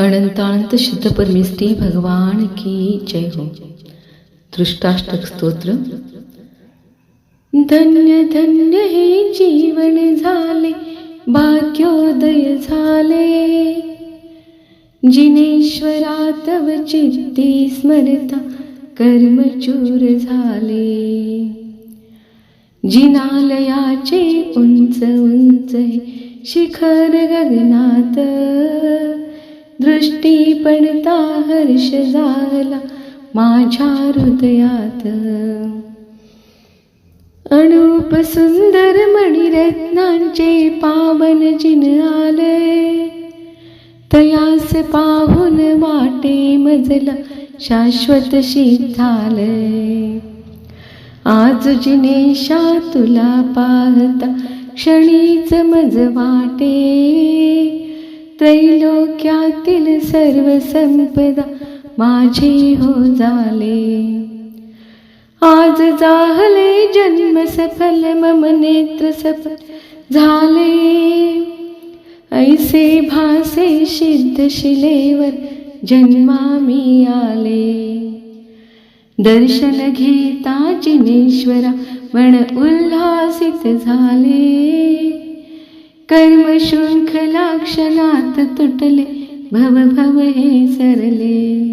अनंतानंत शुद्ध परमेश्वरी भगवान की जय हो। दृष्टाष्टक स्तोत्र। धन्य धन्य हे जीवन झाले भाग्योदय झाले। जिनेश्वरात तव चित्ती स्मरता कर्मचूर झाले। जिनालयाचे उंच उंच हे शिखर गगनात। दृष्टी पडता हर्ष झाला माझ्या हृदयात. अनुप सुंदर मणिरत्नांचे पावन जिन आले. तयास पाहून वाटे मजला शाश्वत शीतालय आज जिनेशा तुला पाहता क्षणीच मज वाटे. त्रैलोक्यातील सर्व संपदा माझे हो झाले आज जाहले जन्म सफल मम नेत्र सफल झाले. ऐसे भासे सिद्ध शिलेवर जन्मा मी आले. दर्शन घेता जिनेश्वरा मन उल्हासित झाले. कर्म शृंखला क्षणात तुटले भव भव हे सरले.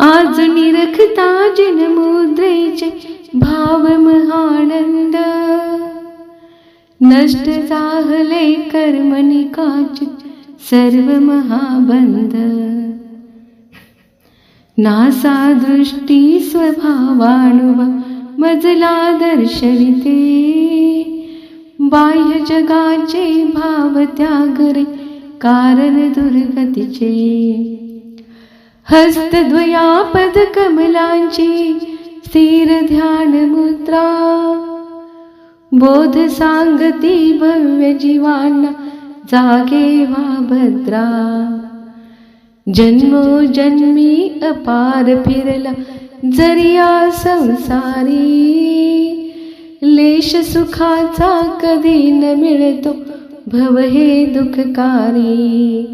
आज निरखता जिन मुद्रेचे भाव महानंद. नष्ट जाहले कर्म निकाचित सर्व महाबंध नासा दृष्टी स्वभावानुवा मजला दर्शविते. बाह्य जगाचे भाव त्यागरे कारण दुर्गतीचे. हस्तद्वयापद कमलांची स्थिर ध्यान मुद्रा. बोध सांगती भव्य जीवांना जागे वा भद्रा. जन्मो जन्मी अपार फिरला जरिया संसारी. लेश सुखाचा कधी न मिळतो भव हे दुःखकारी.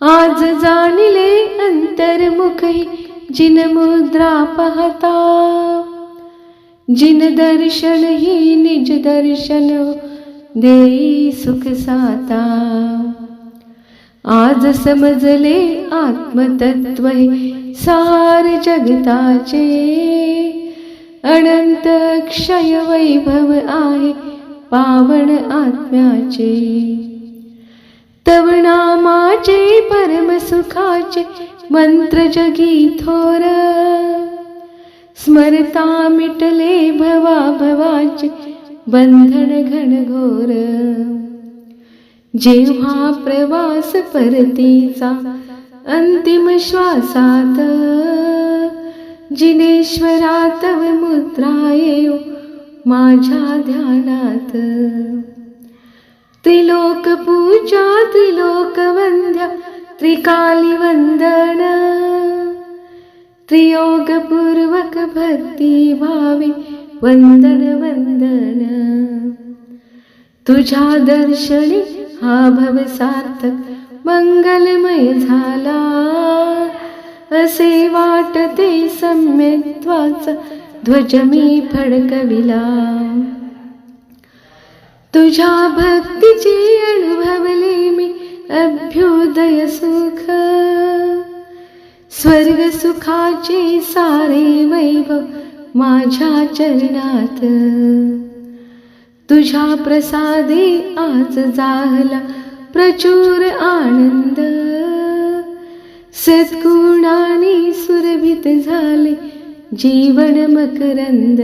आज जाणले अंतरमुखही जिन मुद्रा पाहता. जिन दर्शन ही निज दर्शन देई सुख साता. आज समजले आत्मतत्व हे सार जगताचे. अनंत क्षय वैभव आहे पावन आत्म्याचे। तव नामाचे परम सुखाचे मंत्र जगी थोर। स्मरता मिटले भवा भवाचे बंधन घनघोर जेव्हा प्रवास परतीचा अंतिम श्वासात जिनेश्वरा तव मुद्रा येऊ माझ्या ध्यानात. त्रिलोक पूजा त्रिलोक वंद्या त्रिकाली वंदन. त्रियोगपूर्वक भक्ती भावे वंदन वंदन. तुझ्या दर्शनी हा भव सार्थक मंगलमय झाला. असे वाटते सम्यक्त्वाचा ध्वज मी फडकविला. तुझ्या भक्तीचे अनुभवले मी अभ्युदय सुख. स्वर्ग सुखाचे सारे वैभव माझ्या चरणात. तुझ्या प्रसादे आज जाहला प्रचुर आनंद. सद्गुणाने सुरभित झाले जीवन मकरंद.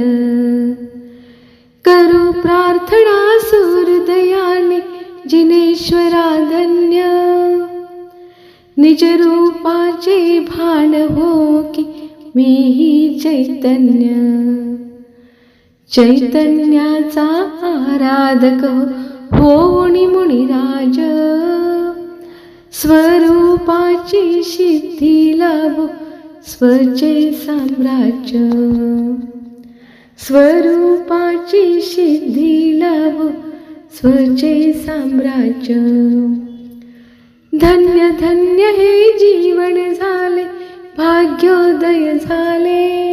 करू प्रार्थना सूरदयाने जिनेश्वरा धन्य. निज रूपाचे भान हो की मीही चैतन्य. चैतन्याचा आराधक होणी मुनिराज स्वरूपाची सिद्धी लाभो स्वचे साम्राज्य. स्वरूपाची सिद्धी लाभो स्वचे साम्राज्य. धन्य धन्य हे जीवन झाले भाग्योदय झाले.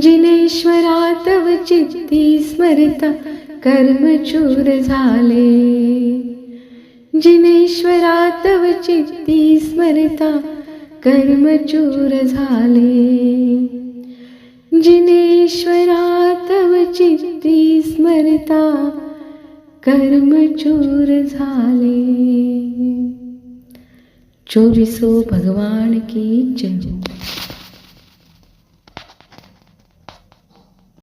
जिनेश्वरा तव चित्ती स्मरता कर्मचूर झाले. जिनेश्वरा तव चित्ती स्मरता कर्मचूर झाले. जिनेश्वरा तव चित्ती स्मरता कर्मचूर झाले. चोवीसो भगवान की जय हो.